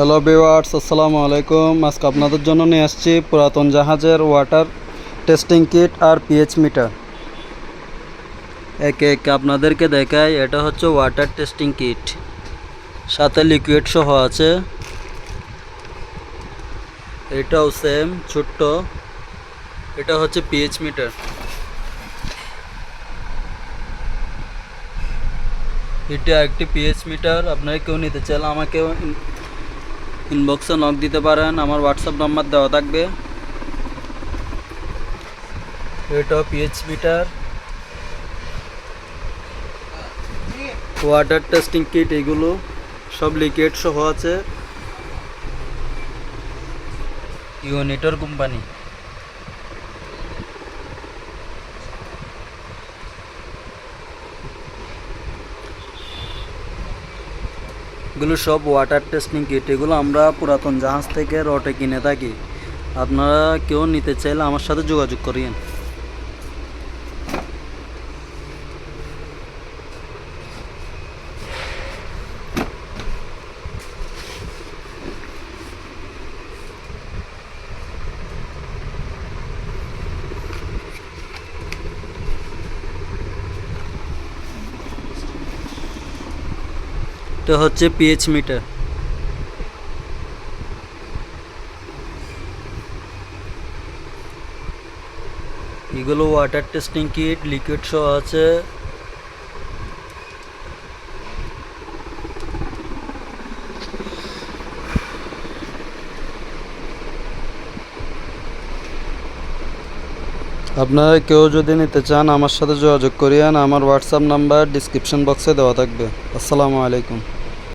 Hello viewers আসসালামু আলাইকুম আজকে আপনাদের জন্য নিয়ে আসছি পুরাতন জাহাজের ওয়াটার টেস্টিং কিট আর পিএইচ মিটার একে একে আপনাদেরকে দেখাই, এটা হচ্ছে ওয়াটার টেস্টিং কিট সাথে লিকুইড সহ আছে। এটাও সেম ছোট্ট। এটা হচ্ছে পিএইচ মিটার এটা একটি পিএইচ মিটার আপনারা কেউ নিতে চাইলে আমাকে ইনবক্সে নক দিতে পারেন, আমার হোয়াটসঅ্যাপ নাম্বার দেওয়া থাকবে। এটা pH meter water testing kit এগুলো সব লিকুইড সহ আছে। ইউনিটর কোম্পানি এগুলো সব ওয়াটার টেস্টিং কিট এগুলো আমরা পুরাতন জাহাজ থেকে রটে কিনে থাকি। আপনারা কেউ নিতে চাইলে আমার সাথে যোগাযোগ করিয়েন। এটা হচ্ছে পিএইচ মিটার এগুলো ওয়াটার টেস্টিং কিট লিকুইড সহ আছে। আপনারা কেউ যদি নিতে চান আমার সাথে যোগাযোগ করিয়েন, আমার হোয়াটসঅ্যাপ নাম্বার ডিসক্রিপশন বক্সে দেওয়া থাকবে। আসসালামু আলাইকুম।